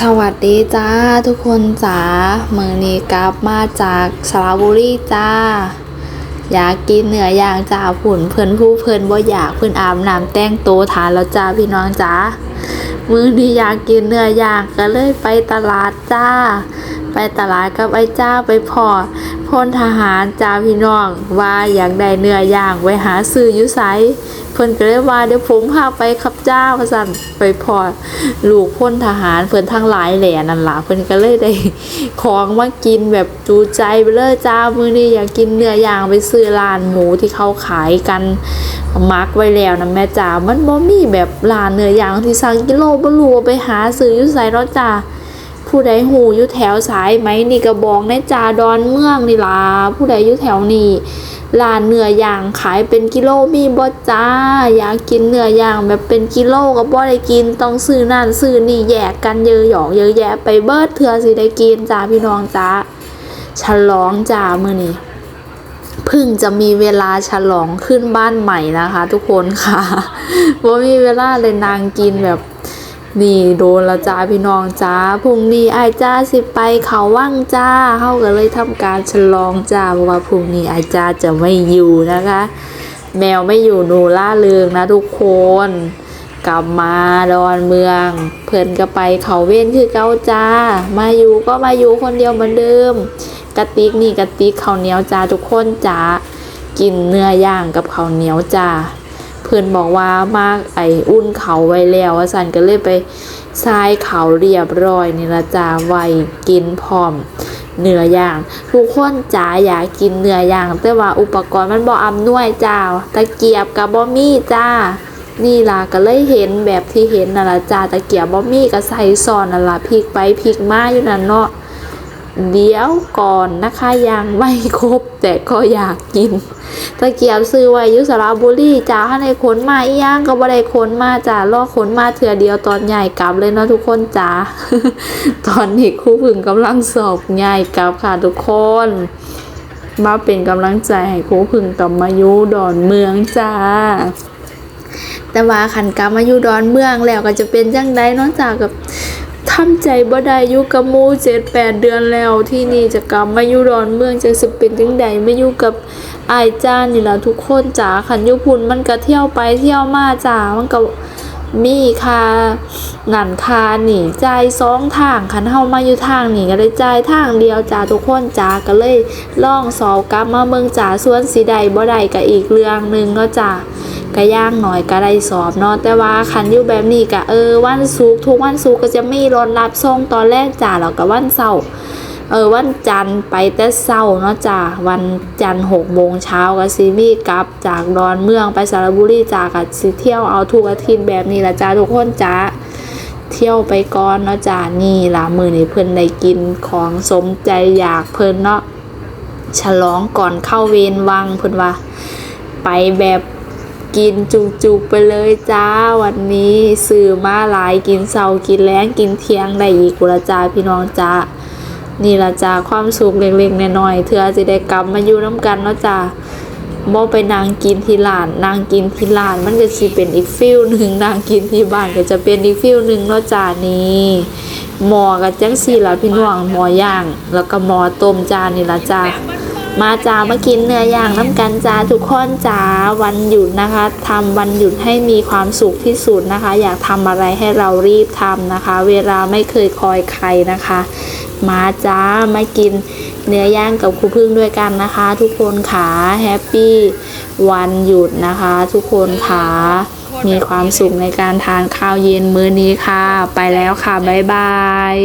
สวัสดีจ้าทุกคนจ๋าเมื่อนี้กลับมาจากสระบุรีจ้า อยากกินเนื้อย่างจ้าผุ่นเพื่อนผู้เพื่อนบ่อยากเพื่อนอาบน้ำแต่งโตทานแล้วจ้าพี่น้องจ้า มื้อนี้อยากกินเนื้อย่างก็เลยไปตลาดจ้า ไปตลาดกับไอ้จ้าไปพอพลทหารจ้าพี่น้อง ว่าอยากได้เนื้อย่างไว้หาซื้ออยู่ไสเพิ่นก็เลยว่าเดี๋ยวผมพาไปครับจ้าว่าซั่นไปพอลูกพลทหารเพิ่นทั้งหลายแหล่นั่นล่ะเพิ่นก็เลยได้ของมากินแบบจูใจไปเลยจ้ามื้อนี้อยากกินเนื้อย่างไปซื้อร้านหมูที่เขาขายกันมักไว้แล้วนะแม่จ๋ามันบ่มีแบบร้านเนื้อย่างที่สั่งกิโลบ่รู้ว่าไปหาซื้ออยู่ไสเนาะจ้าผู้ใดหูอยู่แถวสายไหมนี่กระบอกในจาดอนเมืองนี่ล่ะผู้ใดอยู่แถวนี้ร้านเนื้อย่างขายเป็นกิโลมีบ่จ้า อยากกินเนื้อย่างแบบเป็นกิโลก็บ่ได้กินต้องซื้อนั่นซื้อนี่แยกกันเยอะหยอกเยอะแยะไปเบิดเถื่อสิได้กินจ้าพี่น้องจ้าฉลองจ้ามื้อนี้ เพิ่งจะมีเวลาฉลองขึ้นบ้านใหม่นะคะ ทุกคนค่ะบ่มีเวลาเลยนางกินแบบนี่โดนละจ้าพี่น้องจ้าพรุ่งนี้ไอจ้าสิไปเขาว่างจ้าเขาก็เลยทำการฉลองจ้าเพราะว่าพรุ่งนี้ไอจ้าจะไม่อยู่นะคะ แมวไม่อยู่หนูล่าเริงนะทุกคน กลับมาดอนเมือง เพื่อนก็ไปเขาเว้นคือเก้าจ้า มาอยู่ก็มาอยู่คนเดียวเหมือนเดิมกระติกนี่กระติกข้าวเหนียวจ้าทุกคนจ้ากินเนื้อย่างกับข้าวเหนียวจ้าเพื่อนบอกว่ามากไออุ่นเขาไว้แล้วว่าสันก็เลยไปทรายเขาเรียบร้อยนี่ละจ้าไว้กินพร้อมเนื้อย่างทุกคนจ๋าอยากกินเนื้อย่าง แต่ว่าอุปกรณ์มันบ่อำนวยจ้าตะเกียบกับบ่มีจ้า นี่ล่ะก็เลยเห็นแบบที่เห็นน่ะละจ้าตะเกียบบ่มีก็ใส่ซอนน่ะละพลิกไปพลิกมาอยู่นั่นเนาะเดี๋ยวก่อนนะคะยังไม่ครบแต่ก็อยากกินตะเกียบซื้อไว้ยุสระบุรีจ้าให้ในขนมาอีย่างก็บ่ได้ขนมาจ้ารอขนมาเถื่อเดียวตอนใหญ่กลับเลยเนาะทุกคนจ้าตอนนี้ครู่พึ่งกำลังสอบใหญ่กลับค่ะทุกคน มาเป็นกำลังใจให้ครู่พึ่งกลับมายู่ดอนเมืองจ้า แต่ว่าขันกลับมาอยู่ดอนเมืองแล้วก็จะเป็นจังไดนาะจ้ากกับทำใจบ่ได้อยู่กับมูเจ็ดแปดเดือนแล้วที่นี่จะกลับมาอยู่ดอนเมืองจะสิเป็นจังใดไม่อยู่กับอายจ้านี่ล่ะทุกคนจ้าขันอยู่พุ่นมันก็เที่ยวไปเที่ยวมาจ้ามันก็มีค่านั่นค่านี่จ่ายสองทางคันเฮามาอยู่ทางหนีก็ได้จ่ายทางเดียวจ้าทุกคนจ้าก็เลยล่องสอบกลับมาเมืองจ้าส่วนสิใดบ่ได้ก็อีกเรื่องหนึ่งเนาะจ้า ก็ย่างหน่อยก็ได้สอบเนาะแต่ว่าคันอยู่แบบนี้ก็เออวันศุกร์ทุกวันศุกร์ก็จะมีรถรับส่งตอนแรกจ้าแล้วก็วันเสาร์เออวันจันทร์ไปแต่เช้าเนาะจ้าวันจันทร์หกโมงเช้าก็สิมีกลับจากดอนเมืองไปสระบุรีจ้าก็สิเที่ยวเอาทุกอาทิตย์แบบนี้ละจ้าทุกคนจ้าเที่ยวไปก่อนเนาะจ้านี่ละมือนี้เพิ่นได้กินของสมใจอยากเพิ่นเนาะฉลองก่อนเข้าเวรวังเพิ่นว่า ไปแบบ กินจุกๆไปเลยจ้าวันนี้ซื้อมาหลายกินเสากินแล้งกินเที่ยงได้อีกกุละจ้าพี่น้องจ้านี่ละจ้าความสุขเล็กๆน้อยๆเธอจะได้กลับมาอยู่น้ำกันเนาะจ้าบ่ไปนางกินที่ร้านนางกินที่ร้านมันก็สิเป็นอีกฟิลหนึ่งนางกินที่บ้านก็จะเป็นอีกฟิลหนึ่งเนาะจ้านี่หมอกับจังสี่ละพี่น้องหมอย่าง แล้วก็หมอต้มจานนี่ละจ้า มาจ้ามากินเนื้อย่างน้ำกันจ้าทุกคนจ้าวันหยุดนะคะทำวันหยุดให้มีความสุขที่สุดนะคะ อยากทำอะไรให้เรารีบทำนะคะ เวลาไม่เคยคอยใครนะคะ มาจ้ามากินเนื้อย่างกับครูพึ่งด้วยกันนะคะ ทุกคนขาแฮปปี้วันหยุดนะคะ ทุกคนขามีความสุขในการทานข้าวเย็นมื้อนี้ค่ะ ไปแล้วค่ะ บ๊ายบาย